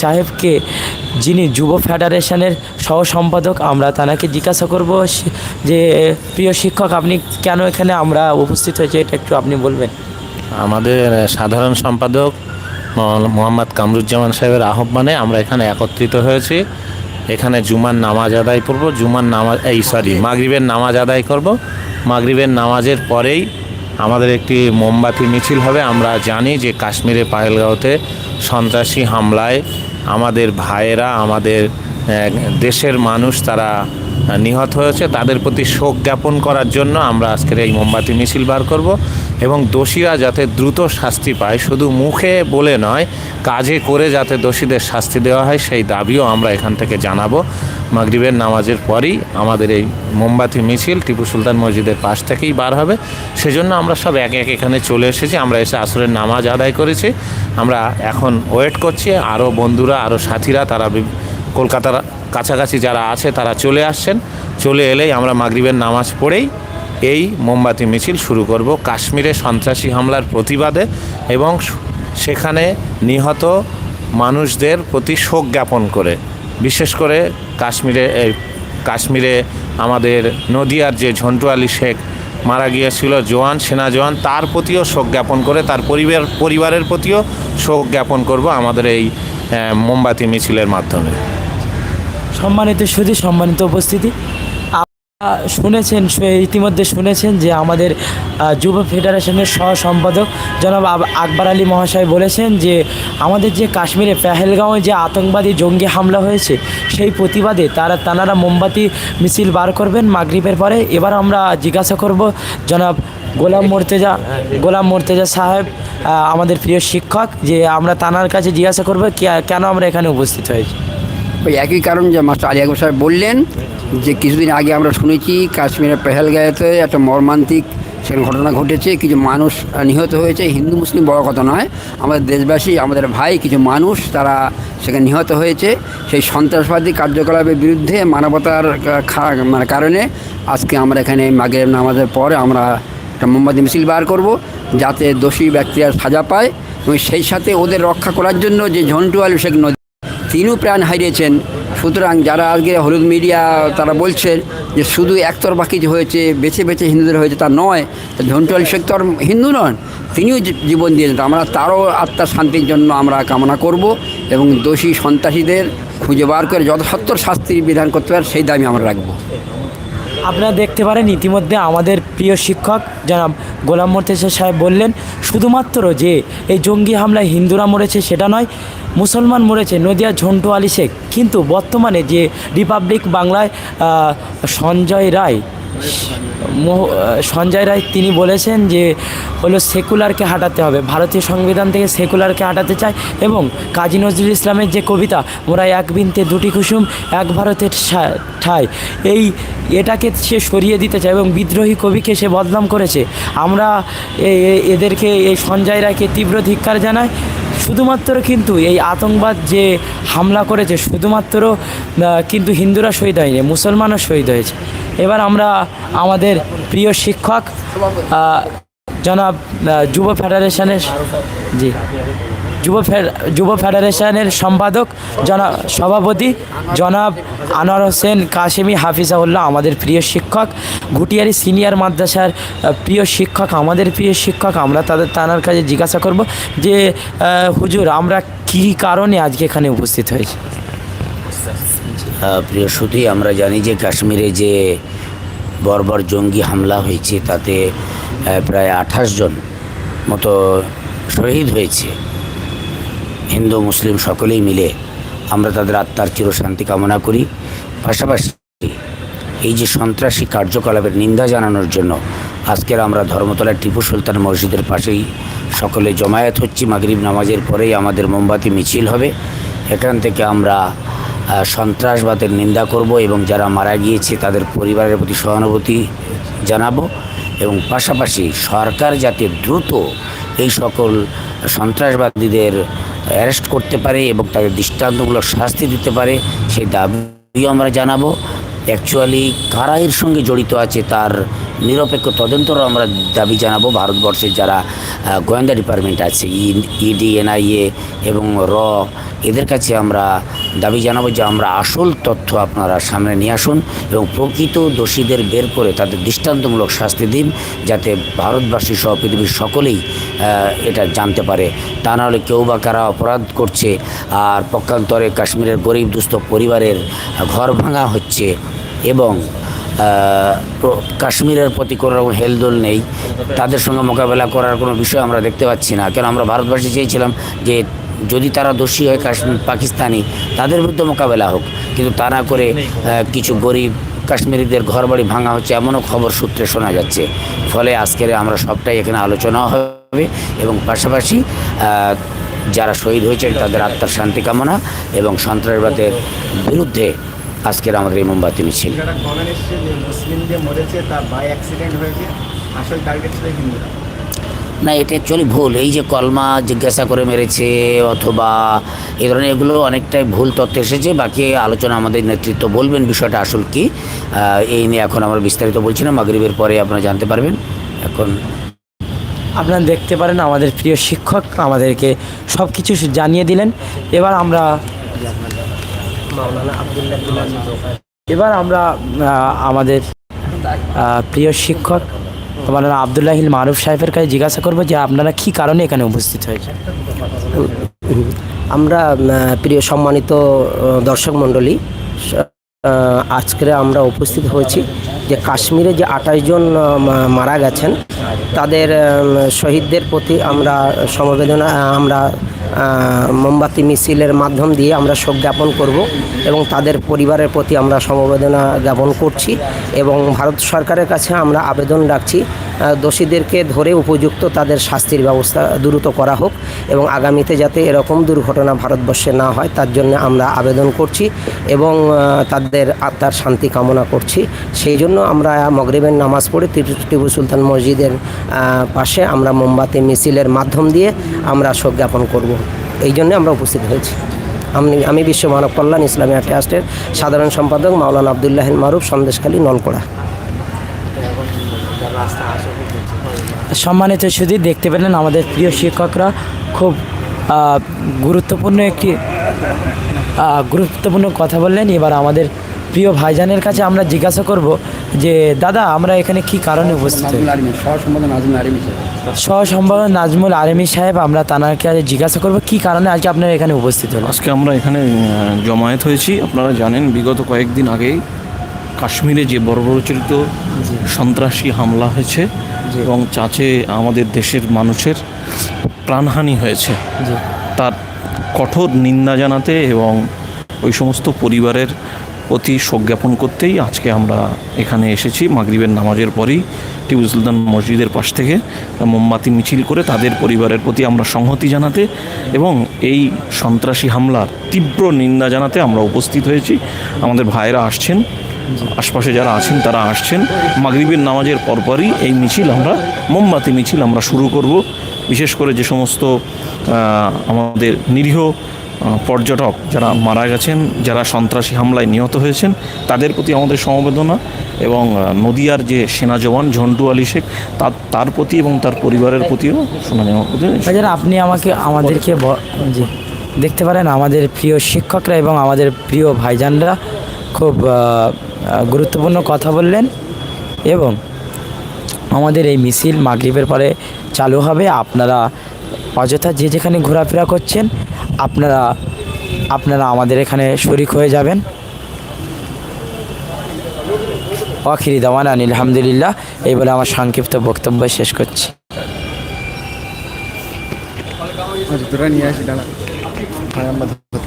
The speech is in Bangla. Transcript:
সাহেবকে, যিনি যুব ফেডারেশনের সহ সম্পাদক আমরা তানাকে জিজ্ঞাসা করব যে, প্রিয় শিক্ষক, আপনি কেন এখানে? আমরা উপস্থিত হয়েছি, এটা একটু আপনি বলবেন। আমাদের সাধারণ সম্পাদক মোহাম্মদ কামরুজ্জামান সাহেবের আহ্বানে আমরা এখানে একত্রিত হয়েছি। এখানে জুমার নামাজ আদায় করব। জুমার নামাজ এই সরি মাগরিবের নামাজ আদায় করব। মাগরিবের নামাজের পরেই আমাদের একটি মোমবাতি মিছিল হবে। আমরা জানি যে কাশ্মীরে পাহেলগাঁওতে সন্ত্রাসী হামলায় আমাদের ভাইয়েরা, আমাদের দেশের মানুষ তারা নিহত হয়েছে। তাদের প্রতি শোক জ্ঞাপন করার জন্য আমরা আজকের এই মোমবাতি মিছিল বার করব। এবং দোষীরা যাতে দ্রুত শাস্তি পায়, শুধু মুখে বলে নয়, কাজে করে যাতে দোষীদের শাস্তি দেওয়া হয়, সেই দাবিও আমরা এখান থেকে জানাব। মাগরিবের নামাজের পরই আমাদের এই মোমবাতি মিছিল টিপু সুলতান মসজিদের পাশ থেকেই বার হবে। সেজন্য আমরা সব এক এক এখানে চলে এসেছি, আমরা এসে আসরের নামাজ আদায় করেছি। আমরা এখন ওয়েট করছি, আরও বন্ধুরা, আরও সাথীরা, তারা কলকাতার কাছাকাছি যারা আছে, তারা চলে আসছেন। চলে এলেই আমরা মাগরিবের নামাজ পড়েই এই মোমবাতি মিছিল শুরু করব কাশ্মীরে সন্ত্রাসী হামলার প্রতিবাদে এবং সেখানে নিহত মানুষদের প্রতি শোক জ্ঞাপন করে। বিশেষ করে কাশ্মীরে কাশ্মীরে আমাদের নদিয়ার যে ঝন্টু আলী শেখ মারা গিয়েছিল জওয়ান সেনা জওয়ান তার প্রতিও শোক জ্ঞাপন করে, তার পরিবার, পরিবারের প্রতিও শোক জ্ঞাপন করব আমাদের এই মোমবাতি মিছিলের মাধ্যমে। সম্মানিত শুধু সম্মানিত উপস্থিতি। শুনেছেন ইতিমধ্যে শুনেছেন যে আমাদের যুব ফেডারেশনের সহ সম্পাদক জনাব আকবর আলী মহাশয় বলেছেন যে আমাদের যে কাশ্মীরে পেহেলগাঁওয়ে যে আতঙ্কবাদী জঙ্গি হামলা হয়েছে, সেই প্রতিবাদে তারা, তানারা মোমবাতি, মিছিল বার করবেন মাগরিবের পরে। এবার আমরা জিজ্ঞাসা করব জনাব গোলাম মোর্তেজা গোলাম মোর্তেজা সাহেব আমাদের প্রিয় শিক্ষক, যে আমরা তানার কাছে জিজ্ঞাসা করব কেন আমরা এখানে উপস্থিত হয়েছি? ওই একই কারণ যে মাস্টার আলী আকবর সাহেব বললেন যে কিছুদিন আগে আমরা শুনেছি কাশ্মীরের পেহেলগাঁওতে একটা মর্মান্তিক সেখানে ঘটনা ঘটেছে। কিছু মানুষ নিহত হয়েছে। হিন্দু, মুসলিম বড় কথা নয়। আমাদের দেশবাসী, আমাদের ভাই, কিছু মানুষ তারা সেখানে নিহত হয়েছে। সেই সন্ত্রাসবাদী কার্যকলাপের বিরুদ্ধে মানবতার মানে কারণে আজকে আমরা এখানে মাগের নামাজের পরে আমরা একটা মোমবাতি, মিছিল বার করব যাতে দোষী ব্যক্তিরা সাজা পায় এবং সেই সাথে ওদের রক্ষা করার জন্য যে ঝন্টু আলু শেখ নদী, তিনিও প্রাণ হারিয়েছেন সুতরাং যারা আজকে হলুদ মিডিয়া, তারা বলছে যে শুধু একতরফা কিছু হয়েছে, বেছে বেছে হিন্দুদের হয়েছে তা নয় ঝন্টু শেখ তো হিন্দু নন, তিনিও জীবন দিয়েছেন। আমরা তারও আত্মার শান্তির জন্য আমরা কামনা করব এবং দোষী সন্ত্রাসীদের খুঁজে বার করে যথাসত্তর শাস্তির বিধান করতে পারে, সেই দাবি আমরা রাখব। আপনারা দেখতে পারেন ইতিমধ্যে আমাদের প্রিয় শিক্ষক যারা গোলাম মোর্তেজা সাহেব বললেন, শুধুমাত্র যে এই জঙ্গি হামলায় হিন্দুরা মরেছে সেটা নয়, মুসলমান মরেছে নদিয়া ঝন্টু আলী শেখ। কিন্তু বর্তমানে যে রিপাবলিক বাংলায় সঞ্জয় রায় সঞ্জয় রায় তিনি বলেছেন যে হলো সেকুলারকে হাঁটাতে হবে। ভারতীয় সংবিধান থেকে সেকুলারকে হাঁটাতে চায় এবং কাজী নজরুল ইসলামের যে কবিতা, মোরা এক বিনতে দুটি কুসুম, এক ভারতের ঠাই। এই এটাকে সে সরিয়ে দিতে চায় এবং বিদ্রোহী কবিকে সে বদনাম করেছে। আমরা এদেরকে, এই সঞ্জয় রায়কে তীব্র ধিক্কার জানাই। শুধুমাত্র কিন্তু এই আতঙ্কবাদ যে হামলা করেছে, শুধুমাত্র কিন্তু হিন্দুরা শহীদ হয়নি, মুসলমানও শহীদ হয়েছে। এবার আমরা আমাদের প্রিয় শিক্ষক জনাব যুব ফেডারেশনের, জি, যুব যুব ফেডারেশনের সম্পাদক জনাব সভাপতি জনাব আনোয়ার হোসেন কাশেমি হাফিজাউল্লাহ আমাদের প্রিয় শিক্ষক ঘুটিয়ারি সিনিয়র মাদ্রাসার প্রিয় শিক্ষক, আমাদের প্রিয় শিক্ষক, আমরা তাদের, তানার কাছে জিজ্ঞাসা করব যে হুজুর, আমরা কী কারণে আজকে এখানে উপস্থিত হয়েছি? প্রিয় সুধী, আমরা জানি যে কাশ্মীরে যে বর্বর জঙ্গি হামলা হয়েছে, তাতে প্রায় আঠাশ জন মতো শহীদ হয়েছে। হিন্দু, মুসলিম সকলেই মিলে আমরা তাদের আত্মার চিরশান্তি কামনা করি। পাশাপাশি এই যে সন্ত্রাসী কার্যকলাপের নিন্দা জানানোর জন্য আজকের আমরা ধর্মতলা টিপু সুলতান মসজিদের পাশেই সকলে জমায়েত হচ্ছি। মাগরিব নামাজের পরেই আমাদের মোমবাতি মিছিল হবে। এখান থেকে আমরা সন্ত্রাসবাদের নিন্দা করব এবং যারা মারা গিয়েছে তাদের পরিবারের প্রতি সহানুভূতি জানাব এবং পাশাপাশি সরকার যাতে দ্রুত এই সকল সন্ত্রাসবাদীদের অ্যারেস্ট করতে পারে এবং তাদের দৃষ্টান্তমূলক শাস্তি দিতে পারে, সেই দাবিও আমরা জানাব। অ্যাকচুয়ালি কারা এর সঙ্গে জড়িত আছে তার নিরপেক্ষ তদন্তরও আমরা দাবি জানাব। ভারতবর্ষের যারা গোয়েন্দা ডিপার্টমেন্ট আছে ইডি এনআইএ এবং র, এদের কাছে আমরা দাবি জানাব যে আমরা আসল তথ্য আপনারা সামনে নিয়ে আসুন এবং প্রকৃত দোষীদের বের করে তাদের দৃষ্টান্তমূলক শাস্তি দিন যাতে ভারতবাসী সহ পৃথিবীর সকলেই এটা জানতে পারে। তা নাহলে কেউ বা কারা অপরাধ করছে আর পক্ষান্তরে কাশ্মীরের গরিব দুস্থ পরিবারের ঘর ভাঙা হচ্ছে এবং কাশ্মীরের প্রতি কোনো রকম হেলদোল নেই। তাদের সঙ্গে মোকাবেলা করার কোনো বিষয় আমরা দেখতে পাচ্ছি না। কেন আমরা ভারতবাসী চেয়েছিলাম যে যদি তারা দোষী হয় কাশ্মীর পাকিস্তানি, তাদের বিরুদ্ধে মোকাবেলা হোক। কিন্তু তা না করে কিছু গরিব কাশ্মীরিদের ঘরবাড়ি ভাঙা হচ্ছে এমনও খবর সূত্রে শোনা যাচ্ছে। ফলে আজকের আমরা সবটাই এখানে আলোচনা হবে এবং পাশাপাশি যারা শহীদ হয়েছেন তাদের আত্মার শান্তি কামনা এবং সন্ত্রাসবাদের বিরুদ্ধে আজকের আমাদের এই মোমবাতি মিছিল। মরেছে, তার বাই অ্যাক্সিডেন্ট হয়েছে। আসল টার্গেট ছিল হিন্দুরা। না, এটা অ্যাকচুয়ালি ভুল। এই যে কলমা জিজ্ঞাসা করে মেরেছে অথবা এই ধরনের এগুলো অনেকটাই ভুল তথ্য এসেছে, বাকি আলোচনা আমাদের নেতৃত্ব বলবেন বিষয়টা আসল কি। এই নিয়ে এখন আমরা বিস্তারিত বলছি না, মাগরিবের পরে আপনারা জানতে পারবেন। এখন আপনারা দেখতে পারেন আমাদের প্রিয় শিক্ষক আমাদেরকে সব কিছু জানিয়ে দিলেন। এবার আমরা এবার আমরা আমাদের প্রিয় শিক্ষক মাওলানা আবদুল্লাহিল মারুফ সাহেবের কাছে জিজ্ঞাসা করব যে আপনারা কী কারণে এখানে উপস্থিত হয়েছে আমরা প্রিয় সম্মানিত দর্শক মণ্ডলী আজকে আমরা উপস্থিত হয়েছি যে কাশ্মীরে যে আঠাশ জন মারা গেছেন, তাদের শহীদদের প্রতি আমরা সমবেদনা, আমরা মোমবাতি, মিছিলের মাধ্যম দিয়ে আমরা শোক জ্ঞাপন করব এবং তাদের পরিবারের প্রতি আমরা সমবেদনা জ্ঞাপন করছি এবং ভারত সরকারের কাছে আমরা আবেদন রাখছি দোষীদেরকে ধরে উপযুক্ত তাদের শাস্তির ব্যবস্থা দ্রুত করা হোক এবং আগামীতে যাতে এরকম দুর্ঘটনা ভারতবর্ষে না হয়, তার জন্য আমরা আবেদন করছি এবং তাদের আত্মার শান্তি কামনা করছি। সেই জন্য আমরা মগরিবের নামাজ পড়ে টিপু- সুলতান মসজিদের পাশে আমরা মোমবাতি, মিছিলের মাধ্যম দিয়ে আমরা শোক জ্ঞাপন করব। এই জন্য আমরা উপস্থিত হয়েছি। আমি আমি বিশ্ব মানব কল্যাণ ইসলামী ট্রাস্টের সাধারণ সম্পাদক মাওলানা আবদুল্লাহ মারুফ, সন্দেশখালী, নলকোড়া। সম্মানিত শুধু দেখতে পেলেন আমাদের প্রিয় শিক্ষকরা খুব গুরুত্বপূর্ণ একটি গুরুত্বপূর্ণ কথা বললেন। এবার আমাদের প্রিয় ভাইজানের কাছে আমরা জিজ্ঞাসা করব যে দাদা আমরা এখানে কি কারণে উপস্থিত? হয়েছি? নাজমুল আলমী সাহেব। আমরা তানাকে আজ জিজ্ঞাসা করব কি কারণে আজকে আপনারা এখানে উপস্থিত হলেন? আজকে আমরা এখানে জমায়েত হয়েছি। আপনারা জানেন বিগত কয়েকদিন আগেই কাশ্মীরে যে বর্বরচিত সন্ত্রাসী হামলা হয়েছে এবং চাচে আমাদের দেশের মানুষের প্রাণহানি হয়েছে। তার কঠোর নিন্দা জানাতে এবং ওই সমস্ত পরিবারের প্রতি শোক জ্ঞাপন করতেই আজকে আমরা এখানে এসেছি। মাগরিবের নামাজের পরেই সুলতান মসজিদের পাশ থেকে মোমবাতি মিছিল করে তাদের পরিবারের প্রতি আমরা সংহতি জানাতে এবং এই সন্ত্রাসী হামলার তীব্র নিন্দা জানাতে আমরা উপস্থিত হয়েছি। আমাদের ভাইরা আসছেন, আশপাশে যারা আছেন তারা আসছেন। মাগরিবের নামাজের পরপরই এই মিছিল আমরা, মোমবাতি মিছিল আমরা শুরু করব। বিশেষ করে যে সমস্ত আমাদের নিরীহ পর্যটক যারা মারা গেছেন, যারা সন্ত্রাসী হামলায় নিহত হয়েছেন, তাদের প্রতি আমাদের সমবেদনা এবং নদিয়ার যে সেনা জওয়ান ঝন্টু আলী শেখ, তার তার প্রতি এবং তার পরিবারের প্রতিও শোনা যাওয়া আপনি আমাকে, আমাদেরকে জি, দেখতে পারেন, আমাদের প্রিয় শিক্ষকরা এবং আমাদের প্রিয় ভাইজানরা খুব গুরুত্বপূর্ণ কথা বললেন এবং আমাদের এই মিছিল মাগরিবের পরে চালু হবে। আপনারা অযথা যে যেখানে ঘোরাফেরা করছেন, আপনারা আপনারা আমাদের এখানে শরিক হয়ে যাবেন। অখিরি দাওয়ান, আলহামদুলিল্লাহ। এই বলে আমার সংক্ষিপ্ত বক্তব্য শেষ করছি। দাঁড়া।